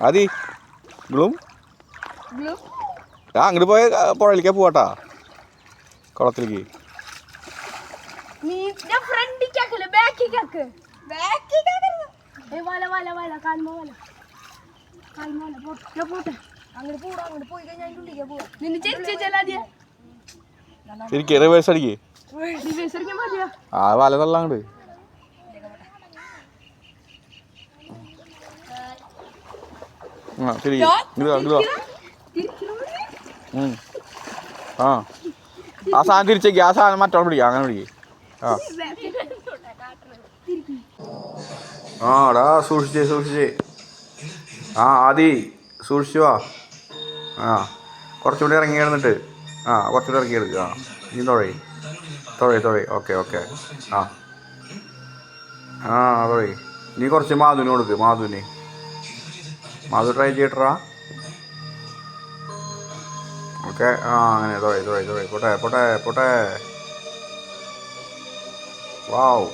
നിങ്ങളും ബ്ലൂ? ആ അങ്ങോട്ട് പോയ പുഴയിലേക്കാ പോവാട്ടാ. കുളത്തിലേക്ക്. നീ ഫ്രണ്ടിക്കാക്കല്ലേ ബാക്കിക്കാക്ക് ബാക്കിക്കാക്കരുത് ഏ വല വല വല കാൽമ വല കാൽമ വല പോട്ടെ പോട്ടെ അങ്ങോട്ട് പോടാ അങ്ങോട്ട് പോയി കഴിഞ്ഞാൽ അതിന്റെ ഉള്ളിലേക്ക് പോവാ നിന്നെ ചെരിച്ച് ചെല്ലാതിയാ ശരിക്കും റിവേഴ്സ് അടിക്കേ റിവേഴ്സറിക്കാൻ മതിയാ ആ വല തള്ള അങ്ങോട്ട് ആ ശരി. ആ. ആ സാധനം തിരിച്ചേക്ക് ആ സാധനം മറ്റോളം പിടിക്കുക അങ്ങനെ പിടിക്കുക ആ. ആ എടാ സൂക്ഷിച്ചേ സൂക്ഷിച്ചേ. ആ ആദി സൂക്ഷിച്ചു വാ. ആ. കുറച്ചുകൂടി ഇറങ്ങി കിടന്നിട്ട്. ആ കുറച്ചുകൂടി ഇറങ്ങി എടുക്കുക ആ ഇനി തുഴയി തുഴയി തുഴയി ഓക്കെ ഓക്കെ. ആ. ആ തുഴയി നീ കുറച്ച് മാധുവിന് കൊടുക്ക് മാധുവിന് മാധു ട്രൈ ചെയ്യട്ടാ ഓക്കെ ആ അങ്ങനെ ഇതോ ഇതോ ഇതോ പോട്ടെ പോട്ടെ പോട്ടെ. വാവ്